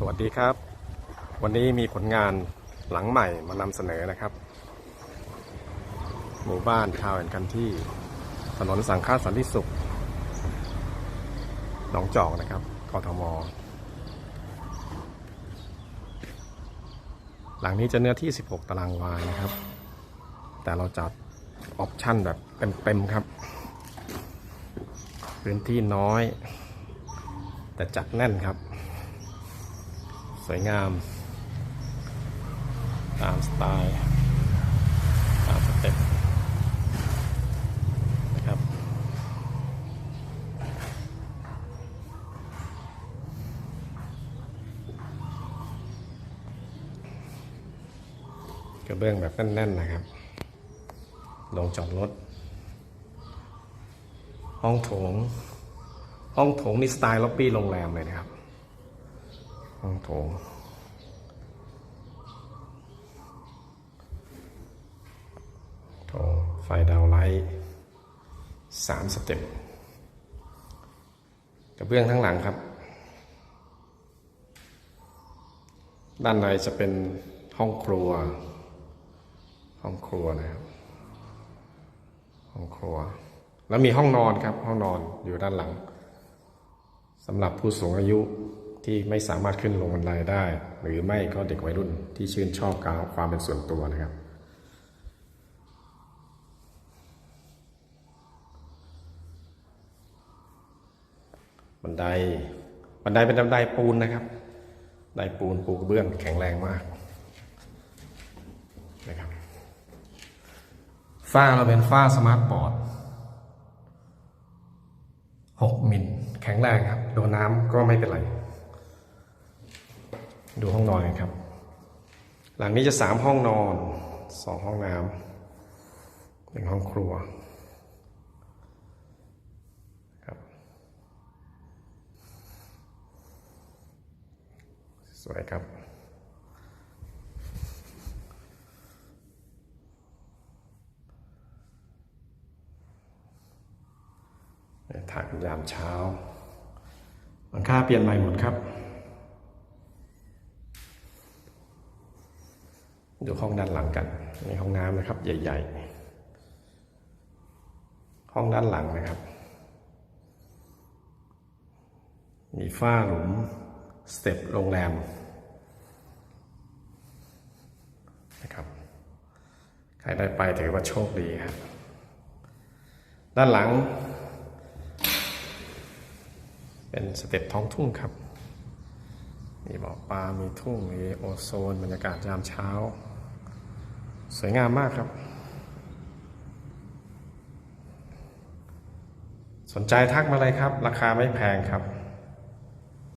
สวัสดีครับ วันนี้มีผลงานหลังใหม่มานำเสนอนะครับ หมู่บ้านทาวน์แอนกันที่ถนนสังฆาสันติสุขหนองจอกนะครับกทม หลังนี้จะเนื้อที่ 16 ตารางวานะครับ แต่เราจัดออปชั่นแบบเต็มๆครับ พื้นที่น้อย แต่จัดแน่นครับ สวยงาม ตามสไตล์ ตามสเต็ปนะครับกระเบื้องแบบแน่นๆนะครับ ลงจอดรถ ห้องโถง ห้องโถงนี่สไตล์ล็อบบี้โรงแรมเลยนะครับ ห้องโถงโถงไฟดาวไลท์สามสเต็ปกระเบื้องทั้งหลังครับ ด้านในจะเป็นห้องครัว ห้องครัวนะครับ ห้องครัว แล้วมีห้องนอนครับ ห้องนอนอยู่ด้านหลังสำหรับผู้สูงอายุ ที่ไม่สามารถขึ้นลงบันไดได้ หรือไม่ก็เด็กวัยรุ่นที่ชื่นชอบการความเป็นส่วนตัวนะครับ บันไดบันไดเป็นบันไดปูนนะครับไดปูนปูกระเบื้องแข็งแรงมากนะครับฝ้าเราเป็นฝ้าสมาร์ทบอร์ด6มิลแข็งแรงครับ โดนน้ำก็ไม่เป็นไร ดูห้องนอนกันครับ หลังนี้จะ3ห้องนอน2ห้องน้ำหนึ่งห้องครัวครับสวยครับถ่ายยามเช้าหลังคาเปลี่ยนใหม่หมดครับ ดูห้องด้านหลังกันในห้องน้ำนะครับ ใหญ่ ๆ ห้องด้านหลังนะครับ มีฝ้าหลุมสเต็ปโรงแรมนะครับใครได้ไปถือว่าโชคดีครับด้านหลัง เป็นสเต็ปท้องทุ่งครับมีบ่อปลา มีทุ่ง มีโอโซน บรรยากาศยามเช้า สวยงามมากครับ สนใจทักมาเลยครับ ราคาไม่แพงครับ